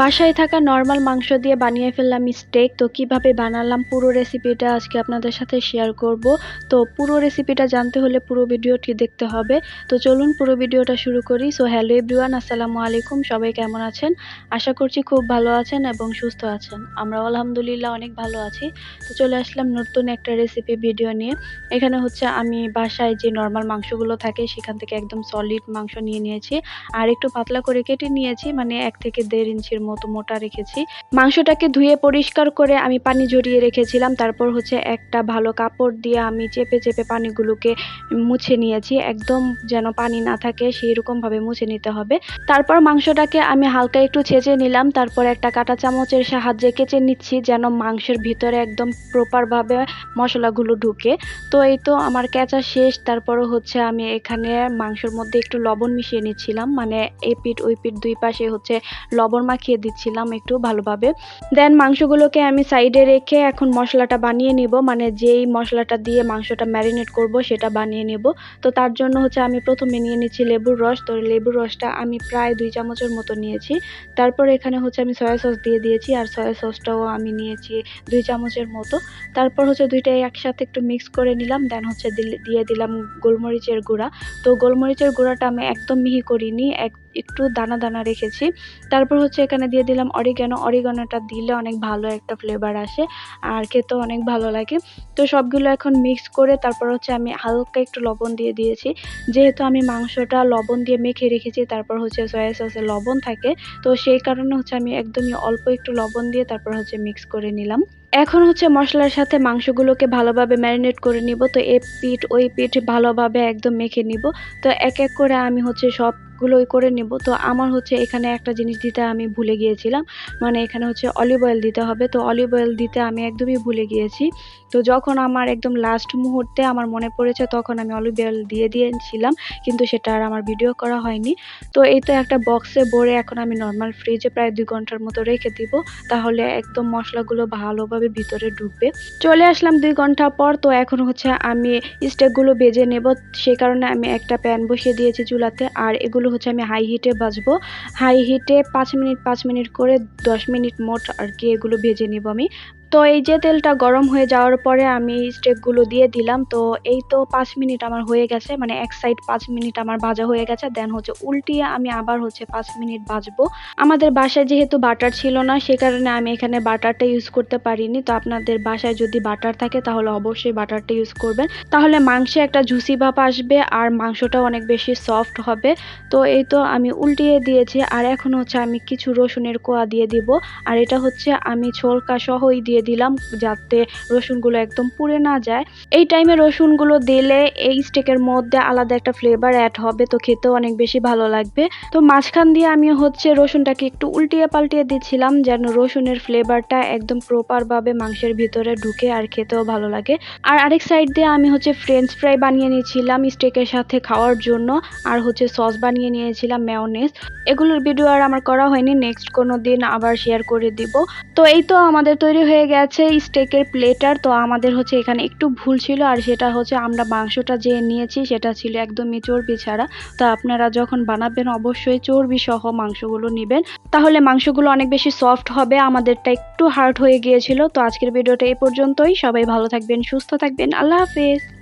বাসায় থাকা নর্মাল মাংস দিয়ে বানিয়ে ফেললাম স্টেক তো কীভাবে বানালাম পুরো রেসিপিটা আজকে আপনাদের সাথে শেয়ার করব। তো পুরো রেসিপিটা জানতে হলে পুরো ভিডিওটি দেখতে হবে। তো চলুন পুরো ভিডিওটা শুরু করি। সো হ্যালো এভরিওয়ান আসসালামু আলাইকুম, সবাই কেমন আছেন? আশা করছি খুব ভালো আছেন এবং সুস্থ আছেন। আমরা আলহামদুলিল্লাহ অনেক ভালো আছি। তো চলে আসলাম নতুন একটা রেসিপি ভিডিও নিয়ে। এখানে হচ্ছে আমি বাসায় যে নর্মাল মাংসগুলো থাকে, সেখান থেকে একদম সলিড মাংস নিয়ে নিয়েছি। আর একটু পাতলা করে কেটে নিয়েছি মানে এক থেকে দেড় ইঞ্চির মতো মোটা রেখেছি। মাংসটাকে ধুয়ে পরিষ্কার করে আমি পানি ঝরিয়ে রেখেছিলাম। তারপর হচ্ছে একটা ভালো কাপড় দিয়ে আমি চেপে চেপে পানিগুলোকে মুছে নিয়েছি। একদম যেন পানি না থাকে সেই রকম ভাবে মুছে নিতে হবে। তারপর মাংসটাকে আমি হালকা একটু ছেঁচে নিলাম। তারপর একটা কাঁটা চামচের সাহায্যে কেচে নিচ্ছি যেন মাংসের ভিতরে একদম প্রপারভাবে মশলাগুলো ঢুকে। তো এই তো আমার কেঁচা শেষ। তারপরও হচ্ছে আমি এখানে মাংসের মধ্যে একটু লবণ মিশিয়ে নিচ্ছিলাম। মানে এই পিঠ ওই পিঠ দুই পাশে হচ্ছে লবণ মাখিয়ে দিচ্ছিলাম একটু ভালোভাবে। দেন মাংসগুলোকে আমি সাইডে রেখে এখন মশলাটা বানিয়ে নিব। মানে যেই মশলাটা দিয়ে মাংসটা ম্যারিনেট করব সেটা বানিয়ে নেব। তো তার জন্য হচ্ছে আমি প্রথমে নিয়ে নিচ্ছি লেবুর রস। তো লেবুর রসটা আমি প্রায় দুই চামচের মতো নিয়েছি। তারপর এখানে হচ্ছে আমি সয়া সস দিয়ে দিয়েছি। আর সয়া সসটাও আমি নিয়েছি দুই চামচের মতো। তারপর হচ্ছে দুইটাই একসাথে একটু মিক্স করে নিলাম। দেন হচ্ছে দিয়ে দিলাম গোলমরিচের গুঁড়া। তো গোলমরিচের গুঁড়াটা আমি একদম মিহি করিনি। এক একটু দানা দানা রেখেছি। তারপর হচ্ছে এখানে দিয়ে দিলাম অরিগানো অরিগানোটা দিলে অনেক ভালো একটা ফ্লেভার আসে আর খেতেও অনেক ভালো লাগে। তো সবগুলো এখন মিক্স করে তারপর হচ্ছে আমি হালকা একটু লবণ দিয়ে দিয়েছি। যেহেতু আমি মাংসটা লবণ দিয়ে মেখে রেখেছি, তারপর হচ্ছে সয়া সসে লবণ থাকে। তো সেই কারণে হচ্ছে আমি একদমই অল্প একটু লবণ দিয়ে তারপর হচ্ছে মিক্স করে নিলাম। এখন হচ্ছে মশলার সাথে মাংসগুলোকে ভালোভাবে ম্যারিনেট করে নিব। তো এ পিঠ, ওই পিঠ ভালোভাবে একদম মেখে নিব। তো এক এক করে আমি হচ্ছে সবগুলোই করে নেব। তো আমার হচ্ছে এখানে একটা জিনিস দিতে আমি ভুলে গিয়েছিলাম। মানে এখানে হচ্ছে অলিভ অয়েল দিতে হবে। তো অলিভ অয়েল দিতে আমি একদমই ভুলে গিয়েছি। তো যখন আমার একদম লাস্ট মুহূর্তে আমার মনে পড়েছে, তখন আমি অলিভ অয়েল দিয়ে দিয়েছিলাম। কিন্তু সেটা আর আমার ভিডিও করা হয়নি। তো এই তো একটা বক্সে ভরে এখন আমি নর্মাল ফ্রিজে প্রায় দুই ঘণ্টার মতো রেখে দিব। তাহলে একদম মশলাগুলো ভালোভাবে ভিতরে ঢুকবে। চলে আসলাম দুই ঘণ্টা পর। তো এখন হচ্ছে আমি স্টেকগুলো বেজে নেব। সেই কারণে আমি একটা প্যান বসিয়ে দিয়েছি চুলাতে। আর এগুলো হচ্ছে আমি হাই হিটে ভাজবো। হাই হিটে পাঁচ মিনিট পাঁচ মিনিট করে দশ মিনিট মোট আর কি এগুলো ভেজে নিব আমি। তো এই যে তেলটা গরম হয়ে যাওয়ার পরে আমি স্টেকগুলো দিয়ে দিলাম, তো এই তো পাঁচ মিনিট আমার হয়ে গেছে মানে এক সাইড পাঁচ মিনিট আমার ভাজা হয়ে গেছে দেন হচ্ছে উল্টিয়ে আমি আবার হচ্ছে পাঁচ মিনিট ভাজবো। আমাদের বাসায় যেহেতু বাটার ছিল না, সে কারণে আমি এখানে বাটারটা ইউজ করতে পারিনি, তো আপনাদের বাসায় যদি বাটার থাকে তাহলে অবশ্যই বাটারটা ইউজ করবেন। তাহলে মাংসে একটা জুসি ভাব আসবে, আর মাংসটাও অনেক বেশি সফট হবে। তো এই তো আমি উল্টিয়ে দিয়েছি, আর এখন হচ্ছে আমি কিছু রসুনের কোয়া দিয়ে দিব, আর এটা হচ্ছে আমি ছোলকা সহই দিয়ে দিলাম যাতে রসুনগুলো একদম পুড়ে না যায়। এই টাইমে রসুনগুলো দিলে এই স্টেকের মধ্যে আলাদা একটা ফ্লেভার অ্যাড হবে, তো খেতেও অনেক বেশি ভালো লাগবে। তো মাঝখান দিয়ে আমি হচ্ছে রসুনটাকে একটু উল্টিয়ে পাল্টিয়ে দিচ্ছিলাম, যেন রসুনের ফ্লেভারটা একদম প্রপারভাবে মাংসের ভিতরে ঢুকে আর খেতেও ভালো লাগে। আর আরেক সাইড দিয়ে আমি হচ্ছে ফ্রেঞ্চ ফ্রাই বানিয়ে নিয়েছিলাম স্টেকের সাথে খাওয়ার জন্য, আর হচ্ছে সস বানিয়ে নিয়েছিলাম মেয়নেজ এগুলোর ভিডিও আর আমার করা হয়নি নেক্সট কোনো দিন আবার শেয়ার করে দিব। তো এই তো আমাদের তৈরি হয়ে গেছে স্টেকের প্লেটার তো আমাদের হচ্ছে এখানে একটু ভুল ছিল আর সেটা হচ্ছে আমরা মাংসটা যে নিয়েছি সেটা ছিল একদমই চর্বি ছাড়া। তো আপনারা যখন বানাবেন অবশ্যই চর্বি সহ মাংসগুলো নেবেন। তাহলে মাংসগুলো অনেক বেশি সফট হবে, আমাদেরটা একটু হার্ড হয়ে গিয়েছিল। তো আজকের ভিডিওটা এ পর্যন্তই। সবাই ভালো থাকবেন, সুস্থ থাকবেন। আল্লাহ হাফেজ।